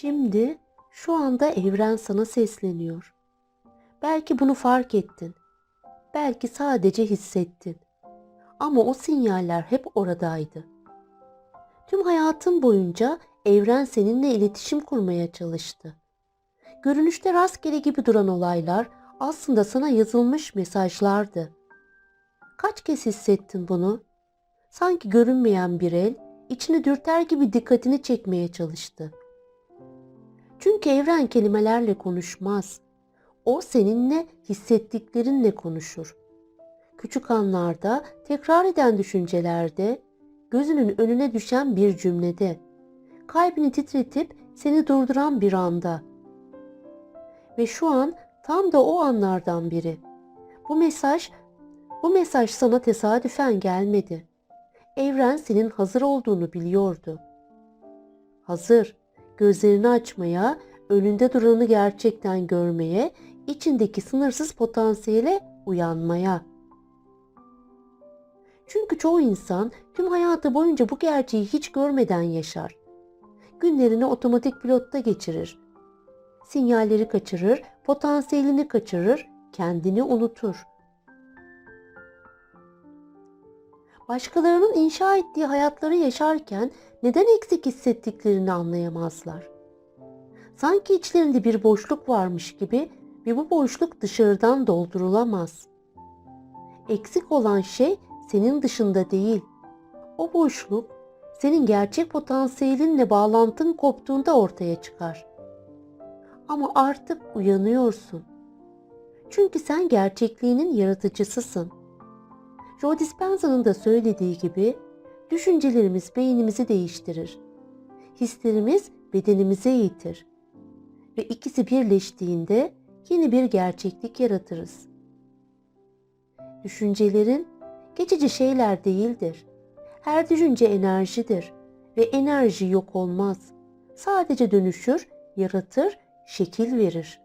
Şimdi şu anda evren sana sesleniyor. Belki bunu fark ettin. Belki sadece hissettin. Ama o sinyaller hep oradaydı. Tüm hayatın boyunca evren seninle iletişim kurmaya çalıştı. Görünüşte rastgele gibi duran olaylar aslında sana yazılmış mesajlardı. Kaç kez hissettin bunu? Sanki görünmeyen bir el içini dürter gibi dikkatini çekmeye çalıştı. Çünkü evren kelimelerle konuşmaz. O seninle hissettiklerinle konuşur. Küçük anlarda, tekrar eden düşüncelerde, gözünün önüne düşen bir cümlede, kalbini titretip seni durduran bir anda. Ve şu an tam da o anlardan biri. Bu mesaj, bu mesaj sana tesadüfen gelmedi. Evren senin hazır olduğunu biliyordu. Hazır, gözlerini açmaya, önünde duranı gerçekten görmeye, içindeki sınırsız potansiyele uyanmaya. Çünkü çoğu insan tüm hayatı boyunca bu gerçeği hiç görmeden yaşar. Günlerini otomatik pilotta geçirir. Sinyalleri kaçırır, potansiyelini kaçırır, kendini unutur. Başkalarının inşa ettiği hayatları yaşarken neden eksik hissettiklerini anlayamazlar. Sanki içlerinde bir boşluk varmış gibi ve bu boşluk dışarıdan doldurulamaz. Eksik olan şey senin dışında değil. O boşluk senin gerçek potansiyelinle bağlantın koptuğunda ortaya çıkar. Ama artık uyanıyorsun. Çünkü sen gerçekliğinin yaratıcısısın. Joe Dispenza'nın da söylediği gibi düşüncelerimiz beynimizi değiştirir. Hislerimiz bedenimize eğitir. Ve ikisi birleştiğinde yeni bir gerçeklik yaratırız. Düşüncelerin geçici şeyler değildir. Her düşünce enerjidir ve enerji yok olmaz. Sadece dönüşür, yaratır, şekil verir.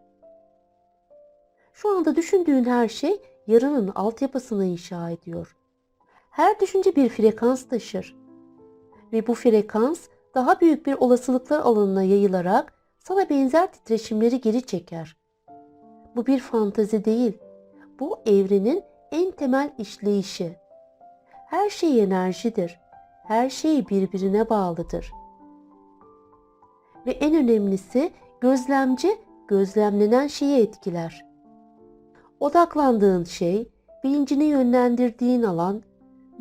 Şu anda düşündüğün her şey yarının altyapısını inşa ediyor. Her düşünce bir frekans taşır ve bu frekans daha büyük bir olasılıklar alanına yayılarak sana benzer titreşimleri geri çeker. Bu bir fantazi değil. Bu evrenin en temel işleyişi. Her şey enerjidir. Her şey birbirine bağlıdır. Ve en önemlisi gözlemci gözlemlenen şeyi etkiler. Odaklandığın şey, bilincini yönlendirdiğin alan,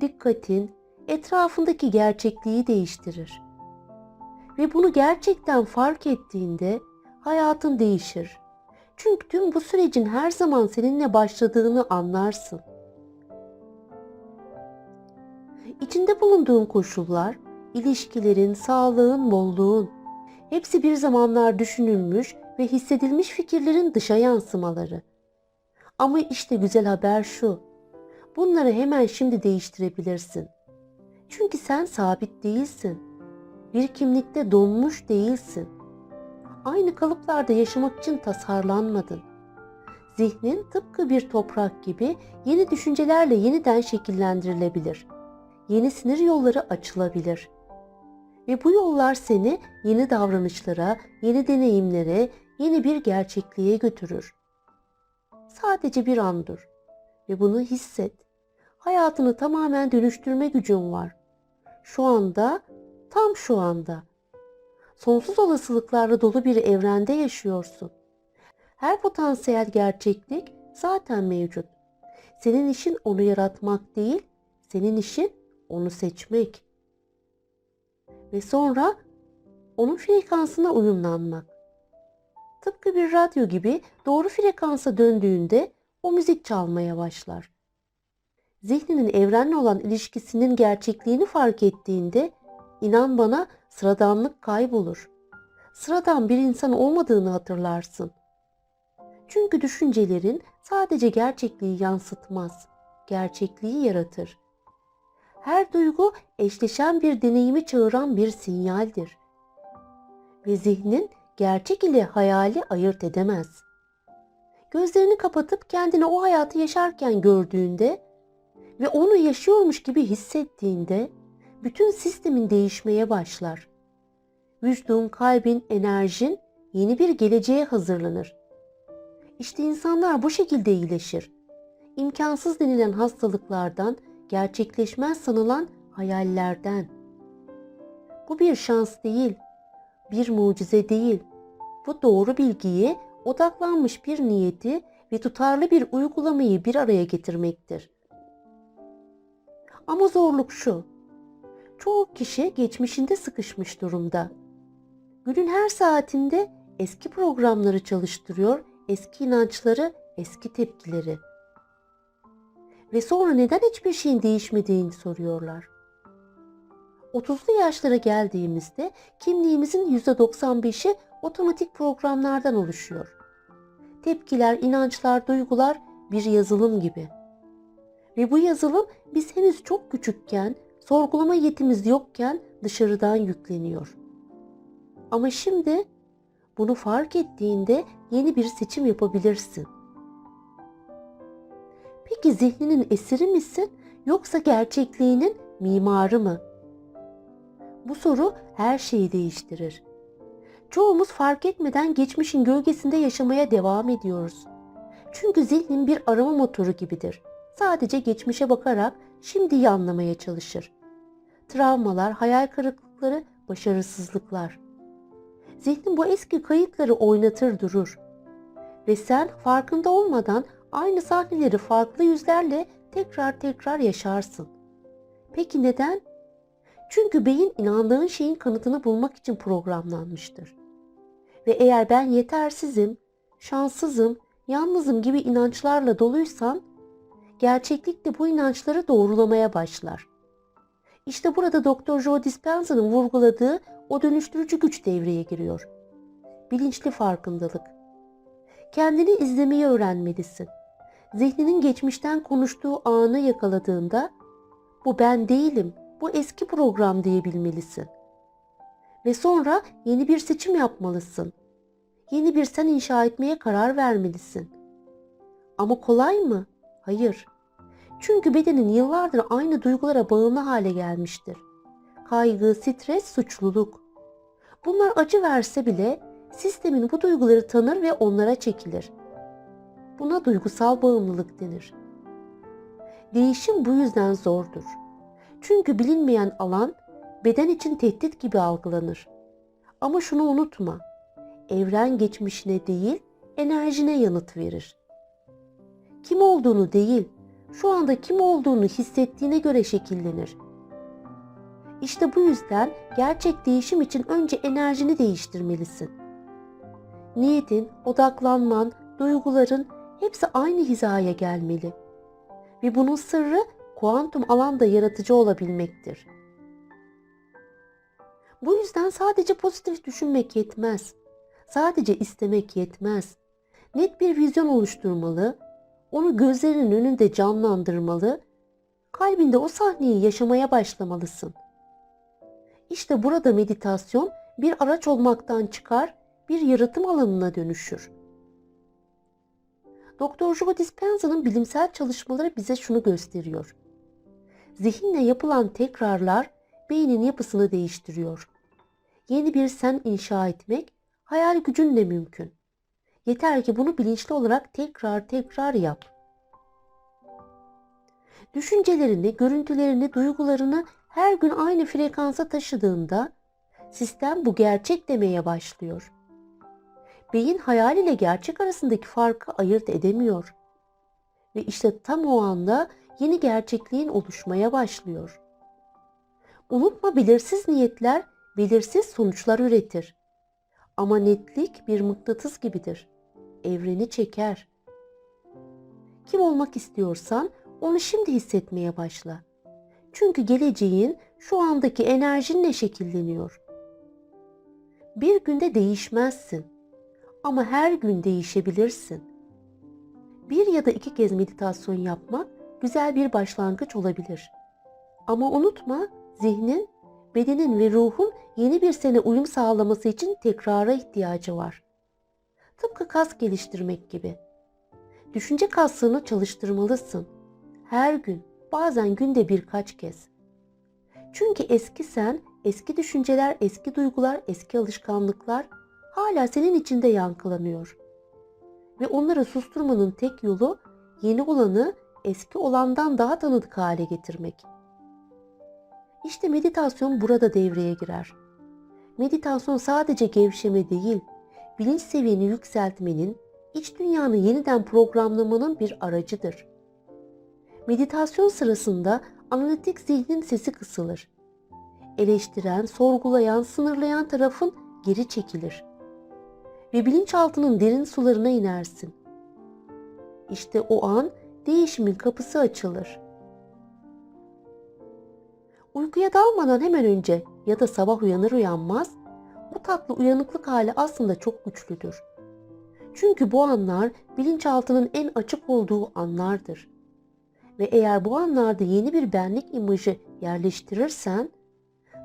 dikkatin etrafındaki gerçekliği değiştirir. Ve bunu gerçekten fark ettiğinde hayatın değişir. Çünkü tüm bu sürecin her zaman seninle başladığını anlarsın. İçinde bulunduğun koşullar, ilişkilerin, sağlığın, bolluğun hepsi bir zamanlar düşünülmüş ve hissedilmiş fikirlerin dışa yansımaları. Ama işte güzel haber şu. Bunları hemen şimdi değiştirebilirsin. Çünkü sen sabit değilsin. Bir kimlikte donmuş değilsin. Aynı kalıplarda yaşamak için tasarlanmadın. Zihnin tıpkı bir toprak gibi yeni düşüncelerle yeniden şekillendirilebilir. Yeni sinir yolları açılabilir. Ve bu yollar seni yeni davranışlara, yeni deneyimlere, yeni bir gerçekliğe götürür. Sadece bir an dur ve bunu hisset. Hayatını tamamen dönüştürme gücün var. Şu anda, tam şu anda. Sonsuz olasılıklarla dolu bir evrende yaşıyorsun. Her potansiyel gerçeklik zaten mevcut. Senin işin onu yaratmak değil, senin işin onu seçmek. Ve sonra onun frekansına uyumlanmak. Tıpkı bir radyo gibi doğru frekansa döndüğünde o müzik çalmaya başlar. Zihninin evrenle olan ilişkisinin gerçekliğini fark ettiğinde inan bana sıradanlık kaybolur. Sıradan bir insan olmadığını hatırlarsın. Çünkü düşüncelerin sadece gerçekliği yansıtmaz, gerçekliği yaratır. Her duygu eşleşen bir deneyimi çağıran bir sinyaldir. Ve zihnin gerçek ile hayali ayırt edemez. Gözlerini kapatıp kendini o hayatı yaşarken gördüğünde ve onu yaşıyormuş gibi hissettiğinde bütün sistemin değişmeye başlar. vücudun, kalbin, enerjin yeni bir geleceğe hazırlanır. İşte insanlar bu şekilde iyileşir. İmkansız denilen hastalıklardan, gerçekleşmez sanılan hayallerden. Bu bir şans değil, bir mucize değil. Bu doğru bilgiyi, odaklanmış bir niyeti ve tutarlı bir uygulamayı bir araya getirmektir. Ama zorluk şu. Çoğu kişi geçmişinde sıkışmış durumda. Günün her saatinde eski programları çalıştırıyor, eski inançları, eski tepkileri. Ve sonra neden hiçbir şeyin değişmediğini soruyorlar. 30'lu yaşlara geldiğimizde kimliğimizin %95'i otomatik programlardan oluşuyor. Tepkiler, inançlar, duygular bir yazılım gibi. Ve bu yazılım biz henüz çok küçükken, sorgulama yetimiz yokken dışarıdan yükleniyor. Ama şimdi bunu fark ettiğinde yeni bir seçim yapabilirsin. Peki zihninin esiri misin yoksa gerçekliğinin mimarı mı? Bu soru her şeyi değiştirir. Çoğumuz fark etmeden geçmişin gölgesinde yaşamaya devam ediyoruz. Çünkü zihnin bir arama motoru gibidir. Sadece geçmişe bakarak şimdiyi anlamaya çalışır. Travmalar, hayal kırıklıkları, başarısızlıklar. Zihnin bu eski kayıtları oynatır durur. Ve sen farkında olmadan aynı sahneleri farklı yüzlerle tekrar tekrar yaşarsın. Peki neden? Çünkü beyin inandığın şeyin kanıtını bulmak için programlanmıştır. Ve eğer ben yetersizim, şanssızım, yalnızım gibi inançlarla doluysan, gerçeklik de bu inançları doğrulamaya başlar. İşte burada Dr. Joe Dispenza'nın vurguladığı o dönüştürücü güç devreye giriyor. Bilinçli farkındalık. Kendini izlemeyi öğrenmelisin. Zihninin geçmişten konuştuğu anı yakaladığında bu ben değilim, bu eski program diyebilmelisin. Ve sonra yeni bir seçim yapmalısın. Yeni bir sen inşa etmeye karar vermelisin. Ama kolay mı? Hayır. Çünkü bedenin yıllardır aynı duygulara bağımlı hale gelmiştir. Kaygı, stres, suçluluk. Bunlar acı verse bile sistemin bu duyguları tanır ve onlara çekilir. Buna duygusal bağımlılık denir. Değişim bu yüzden zordur. Çünkü bilinmeyen alan beden için tehdit gibi algılanır. Ama şunu unutma. Evren geçmişine değil, enerjine yanıt verir. Kim olduğunu değil, şu anda kim olduğunu hissettiğine göre şekillenir. İşte bu yüzden gerçek değişim için önce enerjini değiştirmelisin. Niyetin, odaklanman, duyguların hepsi aynı hizaya gelmeli. Ve bunun sırrı kuantum alanda yaratıcı olabilmektir. Bu yüzden sadece pozitif düşünmek yetmez. Sadece istemek yetmez. Net bir vizyon oluşturmalı, onu gözlerinin önünde canlandırmalı, kalbinde o sahneyi yaşamaya başlamalısın. İşte burada meditasyon bir araç olmaktan çıkar, bir yaratım alanına dönüşür. Dr. Joe Dispenza'nın bilimsel çalışmaları bize şunu gösteriyor. Zihinle yapılan tekrarlar beynin yapısını değiştiriyor. Yeni bir sen inşa etmek hayal gücünle mümkün. Yeter ki bunu bilinçli olarak tekrar tekrar yap. Düşüncelerini, görüntülerini, duygularını her gün aynı frekansa taşıdığında sistem bu gerçek demeye başlıyor. Beyin hayal ile gerçek arasındaki farkı ayırt edemiyor. Ve işte tam o anda yeni gerçekliğin oluşmaya başlıyor. Unutma belirsiz niyetler belirsiz sonuçlar üretir. Ama netlik bir mıknatıs gibidir. Evreni çeker. Kim olmak istiyorsan onu şimdi hissetmeye başla. Çünkü geleceğin şu andaki enerjinle şekilleniyor. Bir günde değişmezsin ama her gün değişebilirsin. Bir ya da iki kez meditasyon yapmak güzel bir başlangıç olabilir. Ama unutma zihnin, bedenin ve ruhun yeni bir sene uyum sağlaması için tekrara ihtiyacı var. Tıpkı kas geliştirmek gibi. Düşünce kaslarını çalıştırmalısın. Her gün, bazen günde birkaç kez. Çünkü eski sen eski düşünceler, eski duygular, eski alışkanlıklar hala senin içinde yankılanıyor. Ve onları susturmanın tek yolu yeni olanı eski olandan daha tanıdık hale getirmek. İşte meditasyon burada devreye girer. Meditasyon sadece gevşeme değil, bilinç seviyeni yükseltmenin, iç dünyanı yeniden programlamanın bir aracıdır. Meditasyon sırasında analitik zihnin sesi kısılır. Eleştiren, sorgulayan, sınırlayan tarafın geri çekilir. Ve bilinçaltının derin sularına inersin. İşte o an değişimin kapısı açılır. Uykuya dalmadan hemen önce ya da sabah uyanır uyanmaz bu tatlı uyanıklık hali aslında çok güçlüdür. Çünkü bu anlar bilinçaltının en açık olduğu anlardır. Ve eğer bu anlarda yeni bir benlik imajı yerleştirirsen,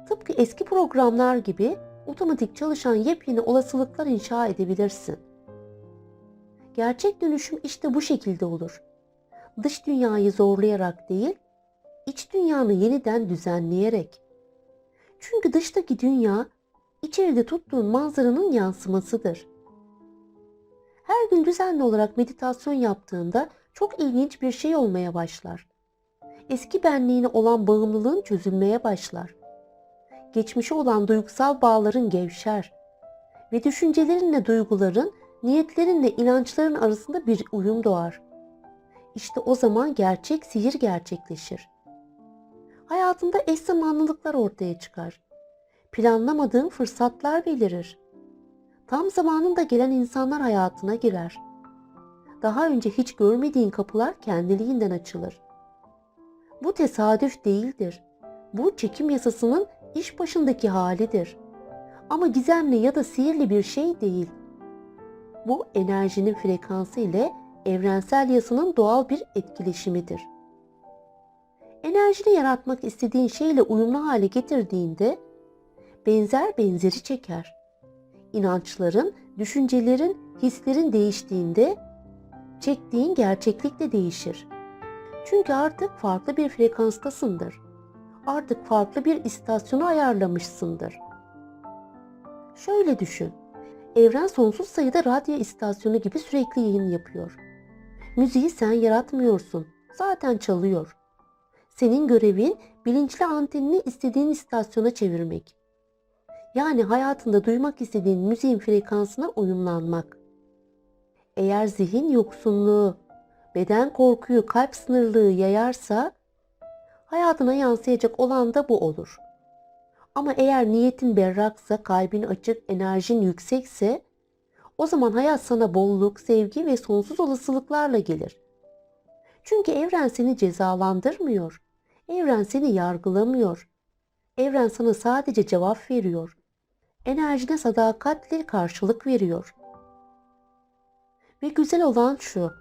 tıpkı eski programlar gibi otomatik çalışan yepyeni olasılıklar inşa edebilirsin. Gerçek dönüşüm işte bu şekilde olur. Dış dünyayı zorlayarak değil, iç dünyanı yeniden düzenleyerek. Çünkü dıştaki dünya içeride tuttuğun manzaranın yansımasıdır. Her gün düzenli olarak meditasyon yaptığında çok ilginç bir şey olmaya başlar. Eski benliğine olan bağımlılığın çözülmeye başlar. Geçmişe olan duygusal bağların gevşer ve düşüncelerinle duyguların, niyetlerinle inançların arasında bir uyum doğar. İşte o zaman gerçek sihir gerçekleşir. Hayatında eş zamanlılıklar ortaya çıkar. Planlamadığın fırsatlar belirir. Tam zamanında gelen insanlar hayatına girer. Daha önce hiç görmediğin kapılar kendiliğinden açılır. Bu tesadüf değildir. Bu çekim yasasının iş başındaki halidir. Ama gizemli ya da sihirli bir şey değil. Bu enerjinin frekansı ile evrensel yasanın doğal bir etkileşimidir. Enerjini yaratmak istediğin şeyle uyumlu hale getirdiğinde benzer benzeri çeker. İnançların, düşüncelerin, hislerin değiştiğinde çektiğin gerçeklik de değişir. Çünkü artık farklı bir frekanstasındır. Artık farklı bir istasyonu ayarlamışsındır. Şöyle düşün. Evren sonsuz sayıda radyo istasyonu gibi sürekli yayın yapıyor. Müziği sen yaratmıyorsun. Zaten çalıyor. Senin görevin bilinçli antenini istediğin istasyona çevirmek. Yani hayatında duymak istediğin müziğin frekansına uyumlanmak. Eğer zihin yoksunluğu, beden korkuyu, kalp sınırlığı yayarsa hayatına yansıyacak olan da bu olur. Ama eğer niyetin berraksa, kalbin açık, enerjin yüksekse o zaman hayat sana bolluk, sevgi ve sonsuz olasılıklarla gelir. Çünkü evren seni cezalandırmıyor. Evren seni yargılamıyor. Evren sana sadece cevap veriyor. Enerjine sadakatle karşılık veriyor. Ve güzel olan şu.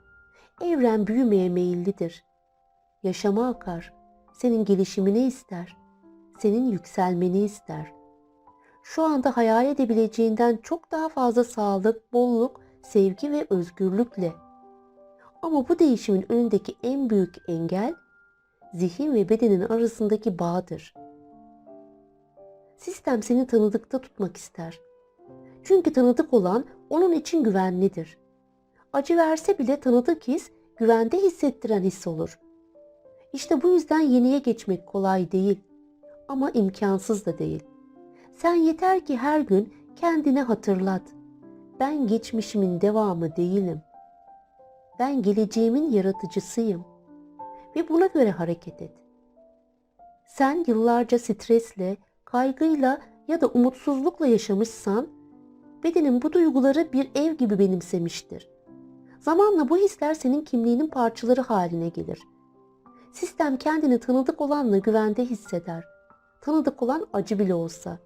Evren büyümeye meyillidir. Yaşama akar. Senin gelişimini ister. Senin yükselmeni ister. Şu anda hayal edebileceğinden çok daha fazla sağlık, bolluk, sevgi ve özgürlükle. Ama bu değişimin önündeki en büyük engel zihin ve bedenin arasındaki bağdır. Sistem seni tanıdıkta tutmak ister. Çünkü tanıdık olan onun için güvenlidir. Acı verse bile tanıdık his güvende hissettiren his olur. İşte bu yüzden yeniye geçmek kolay değil ama imkansız da değil. Sen yeter ki her gün kendine hatırlat. Ben geçmişimin devamı değilim. Ben geleceğimin yaratıcısıyım ve buna göre hareket et. Sen yıllarca stresle, kaygıyla ya da umutsuzlukla yaşamışsan, bedenin bu duyguları bir ev gibi benimsemiştir. Zamanla bu hisler senin kimliğinin parçaları haline gelir. Sistem kendini tanıdık olanla güvende hisseder. Tanıdık olan acı bile olsa.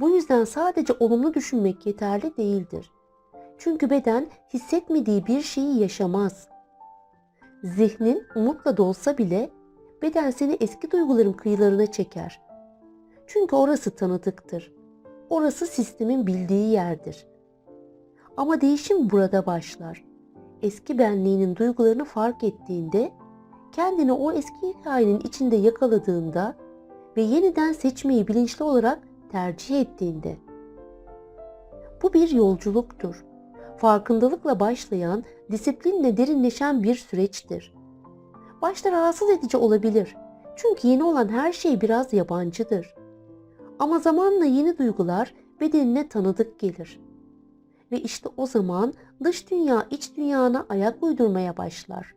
Bu yüzden sadece olumlu düşünmek yeterli değildir. Çünkü beden hissetmediği bir şeyi yaşamaz. Zihnin umutla dolsa bile beden seni eski duyguların kıyılarına çeker. Çünkü orası tanıdıktır. Orası sistemin bildiği yerdir. Ama değişim burada başlar. Eski benliğinin duygularını fark ettiğinde, kendini o eski hikayenin içinde yakaladığında ve yeniden seçmeyi bilinçli olarak tercih ettiğinde. Bu bir yolculuktur. Farkındalıkla başlayan, disiplinle derinleşen bir süreçtir. Başta rahatsız edici olabilir. Çünkü yeni olan her şey biraz yabancıdır. Ama zamanla yeni duygular bedenine tanıdık gelir. Ve işte o zaman dış dünya iç dünyana ayak uydurmaya başlar.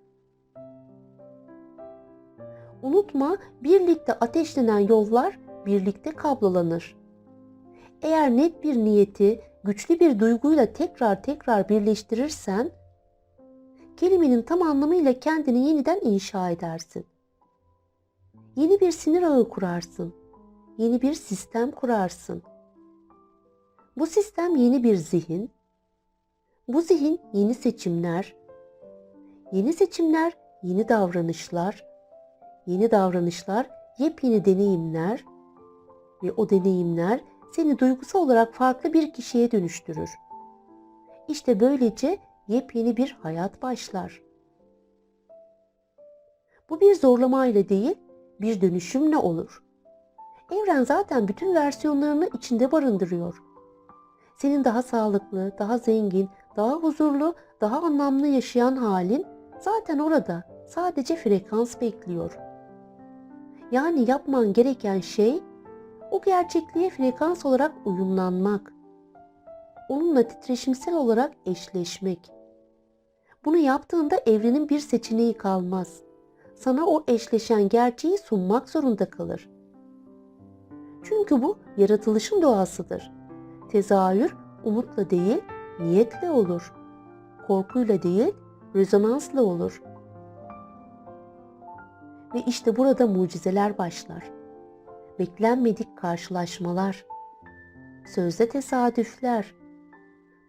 Unutma birlikte ateşlenen yollar birlikte kablolanır. Eğer net bir niyeti güçlü bir duyguyla tekrar tekrar birleştirirsen kelimenin tam anlamıyla kendini yeniden inşa edersin. Yeni bir sinir ağı kurarsın. Yeni bir sistem kurarsın. Bu sistem yeni bir zihin. Bu zihin yeni seçimler. Yeni seçimler yeni davranışlar. Yeni davranışlar yepyeni deneyimler ve o deneyimler seni duygusal olarak farklı bir kişiye dönüştürür. İşte böylece yepyeni bir hayat başlar. Bu bir zorlamayla değil, bir dönüşümle olur. Evren zaten bütün versiyonlarını içinde barındırıyor. Senin daha sağlıklı, daha zengin, daha huzurlu, daha anlamlı yaşayan halin zaten orada. Sadece frekans bekliyor. Yani yapman gereken şey o gerçekliğe frekans olarak uyumlanmak. Onunla titreşimsel olarak eşleşmek. Bunu yaptığında evrenin bir seçeneği kalmaz. Sana o eşleşen gerçeği sunmak zorunda kalır. Çünkü bu yaratılışın doğasıdır. Tezahür umutla değil, niyetle olur. Korkuyla değil, rezonansla olur. Ve işte burada mucizeler başlar. Beklenmedik karşılaşmalar, sözde tesadüfler,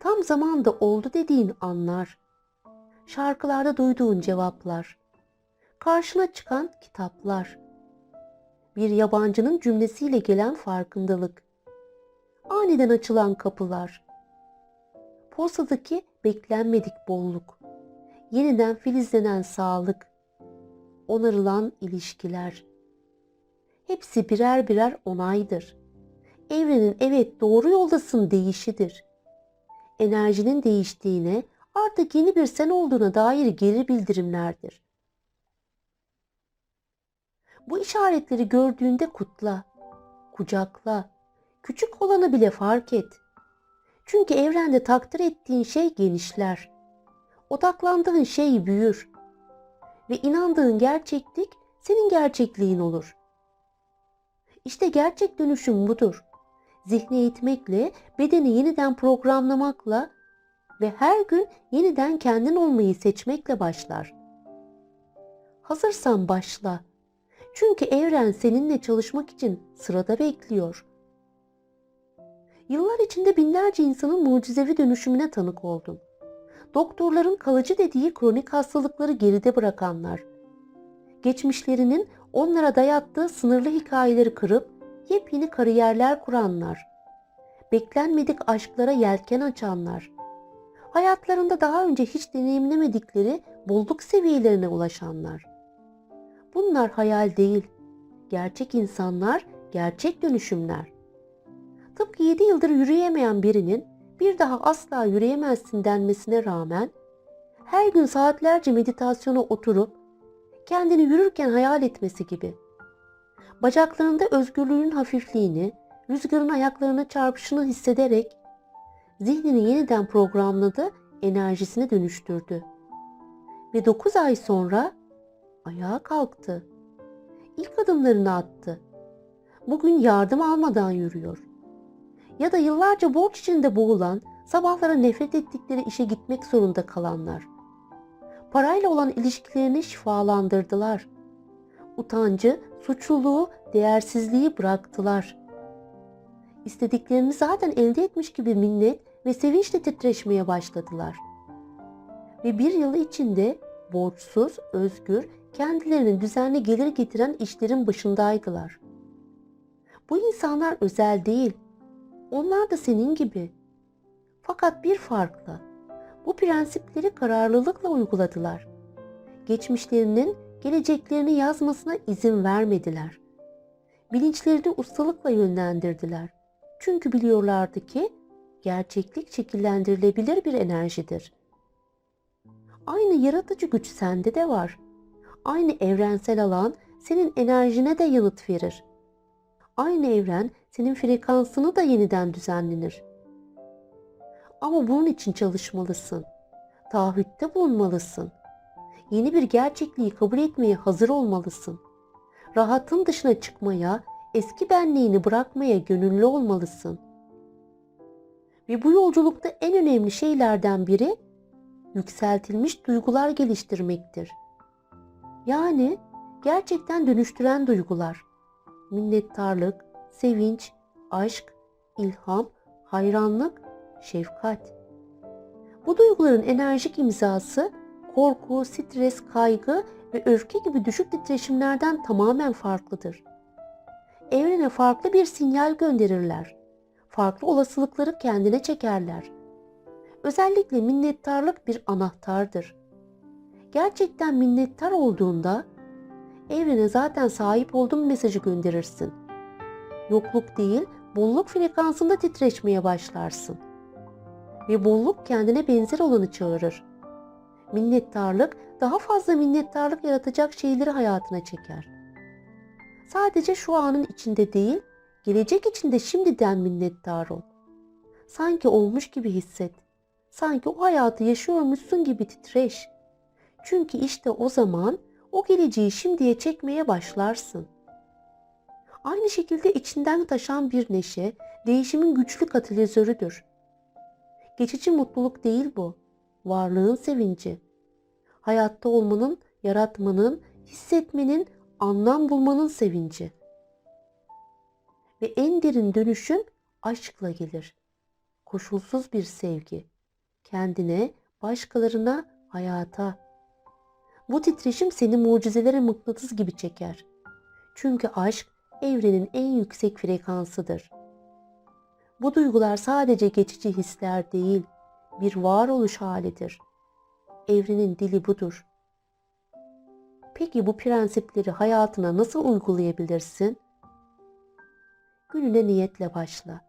tam zamanda oldu dediğin anlar, şarkılarda duyduğun cevaplar, karşına çıkan kitaplar, bir yabancının cümlesiyle gelen farkındalık, aniden açılan kapılar, posadaki beklenmedik bolluk, yeniden filizlenen sağlık, onarılan ilişkiler. Hepsi birer birer onaydır. Evrenin evet doğru yoldasın deyişidir. Enerjinin değiştiğine, artık yeni bir sen olduğuna dair geri bildirimlerdir. Bu işaretleri gördüğünde kutla, kucakla, küçük olanı bile fark et. Çünkü evrende takdir ettiğin şey genişler. Odaklandığın şey büyür. Ve inandığın gerçeklik senin gerçekliğin olur. İşte gerçek dönüşüm budur. Zihni eğitmekle, bedeni yeniden programlamakla ve her gün yeniden kendin olmayı seçmekle başlar. Hazırsan başla. Çünkü evren seninle çalışmak için sırada bekliyor. Yıllar içinde binlerce insanın mucizevi dönüşümüne tanık oldum. Doktorların kalıcı dediği kronik hastalıkları geride bırakanlar. Geçmişlerinin onlara dayattığı sınırlı hikayeleri kırıp yepyeni kariyerler kuranlar. Beklenmedik aşklara yelken açanlar. Hayatlarında daha önce hiç deneyimlemedikleri bolluk seviyelerine ulaşanlar. Bunlar hayal değil. Gerçek insanlar, gerçek dönüşümler. Tıpkı 7 yıldır yürüyemeyen birinin bir daha asla yürüyemezsin denmesine rağmen her gün saatlerce meditasyona oturup kendini yürürken hayal etmesi gibi. Bacaklarında özgürlüğün hafifliğini, rüzgarın ayaklarına çarpışını hissederek zihnini yeniden programladı, enerjisini dönüştürdü. Ve 9 ay sonra ayağa kalktı. İlk adımlarını attı. Bugün yardım almadan yürüyor. Ya da yıllarca borç içinde boğulan, sabahlara nefret ettikleri işe gitmek zorunda kalanlar. Parayla olan ilişkilerini şifalandırdılar. Utancı, suçluluğu, değersizliği bıraktılar. İstediklerini zaten elde etmiş gibi minnet ve sevinçle titreşmeye başladılar. Ve bir yıl içinde borçsuz, özgür, kendilerinin düzenli gelir getiren işlerin başındaydılar. Bu insanlar özel değil. Onlar da senin gibi. Fakat bir farkla. Bu prensipleri kararlılıkla uyguladılar. Geçmişlerinin geleceklerini yazmasına izin vermediler. bilinçlerini ustalıkla yönlendirdiler. Çünkü biliyorlardı ki gerçeklik şekillendirilebilir bir enerjidir. Aynı yaratıcı güç sende de var. Aynı evrensel alan senin enerjine de yanıt verir. Aynı evren senin frekansını da yeniden düzenlenir. Ama bunun için çalışmalısın. Taahhütte bulunmalısın. Yeni bir gerçekliği kabul etmeye hazır olmalısın. Rahatın dışına çıkmaya, eski benliğini bırakmaya gönüllü olmalısın. Ve bu yolculukta en önemli şeylerden biri yükseltilmiş duygular geliştirmektir. Yani gerçekten dönüştüren duygular. Minnettarlık, sevinç, aşk, ilham, hayranlık, şefkat. Bu duyguların enerjik imzası korku, stres, kaygı ve öfke gibi düşük titreşimlerden tamamen farklıdır. Evrene farklı bir sinyal gönderirler. Farklı olasılıkları kendine çekerler. Özellikle minnettarlık bir anahtardır. Gerçekten minnettar olduğunda evrene zaten sahip olduğun mesajı gönderirsin. Yokluk değil, bolluk frekansında titreşmeye başlarsın. Ve bolluk kendine benzer olanı çağırır. Minnettarlık daha fazla minnettarlık yaratacak şeyleri hayatına çeker. Sadece şu anın içinde değil, gelecek içinde şimdiden minnettar ol. Sanki olmuş gibi hisset. Sanki o hayatı yaşıyormuşsun gibi titreş. Çünkü işte o zaman o geleceği şimdiye çekmeye başlarsın. Aynı şekilde içinden taşan bir neşe, değişimin güçlü katalizörüdür. Geçici mutluluk değil bu, varlığın sevinci. Hayatta olmanın, yaratmanın, hissetmenin, anlam bulmanın sevinci. Ve en derin dönüşüm aşkla gelir. Koşulsuz bir sevgi. Kendine, başkalarına, hayata. Bu titreşim seni mucizelere mıknatıs gibi çeker. Çünkü aşk evrenin en yüksek frekansıdır. Bu duygular sadece geçici hisler değil, bir varoluş halidir. Evrenin dili budur. Peki bu prensipleri hayatına nasıl uygulayabilirsin? Gününe niyetle başla.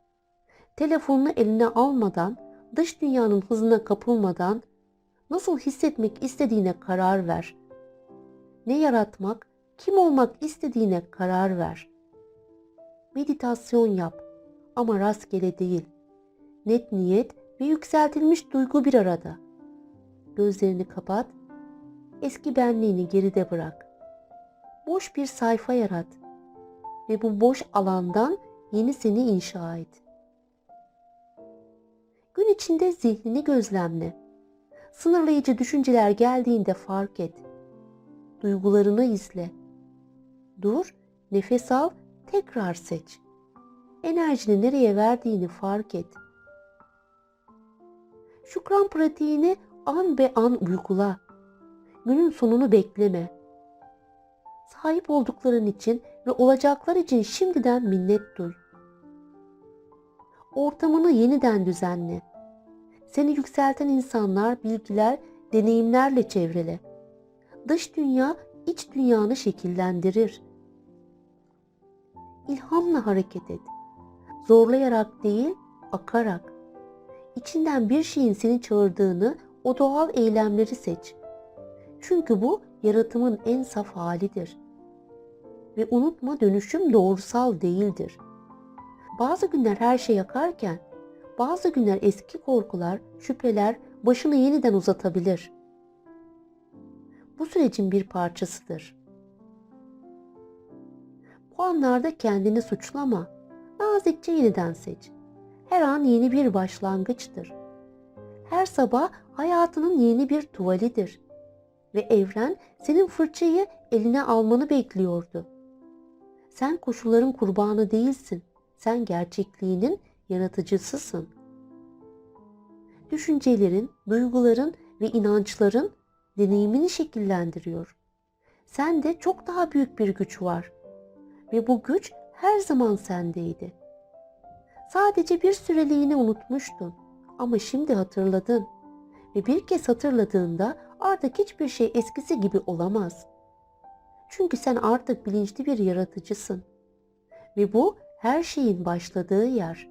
Telefonunu eline almadan, dış dünyanın hızına kapılmadan nasıl hissetmek istediğine karar ver. Ne yaratmak, kim olmak istediğine karar ver. Meditasyon yap ama rastgele değil. Net niyet ve yükseltilmiş duygu bir arada. Gözlerini kapat, eski benliğini geride bırak. Boş bir sayfa yarat ve bu boş alandan yeni seni inşa et. Gün içinde zihnini gözlemle. Sınırlayıcı düşünceler geldiğinde fark et. Duygularını izle. Dur, nefes al, tekrar seç. Enerjini nereye verdiğini fark et. Şükran pratiğini an be an uygula. Günün sonunu bekleme. Sahip oldukların için ve olacaklar için şimdiden minnet duy. Ortamını yeniden düzenle. Seni yükselten insanlar, bilgiler, deneyimlerle çevrele. Dış dünya iç dünyanı şekillendirir. İlhamla hareket et. Zorlayarak değil, akarak. İçinden bir şeyin seni çağırdığını o doğal eylemleri seç. Çünkü bu yaratımın en saf halidir. Ve unutma dönüşüm doğrusal değildir. Bazı günler her şey yakarken, bazı günler eski korkular, şüpheler başını yeniden uzatabilir. Bu sürecin bir parçasıdır. Bu anlarda kendini suçlama. Nazikçe yeniden seç. Her an yeni bir başlangıçtır. Her sabah hayatının yeni bir tuvalidir. Ve evren senin fırçayı eline almanı bekliyordu. Sen koşulların kurbanı değilsin. Sen gerçekliğinin yaratıcısısın. Düşüncelerin, duyguların ve inançların deneyimini şekillendiriyor. Sende çok daha büyük bir güç var ve bu güç her zaman sendeydi. Sadece bir süreliğine unutmuştun ama şimdi hatırladın ve bir kez hatırladığında artık hiçbir şey eskisi gibi olamaz. Çünkü sen artık bilinçli bir yaratıcısın ve bu her şeyin başladığı yer.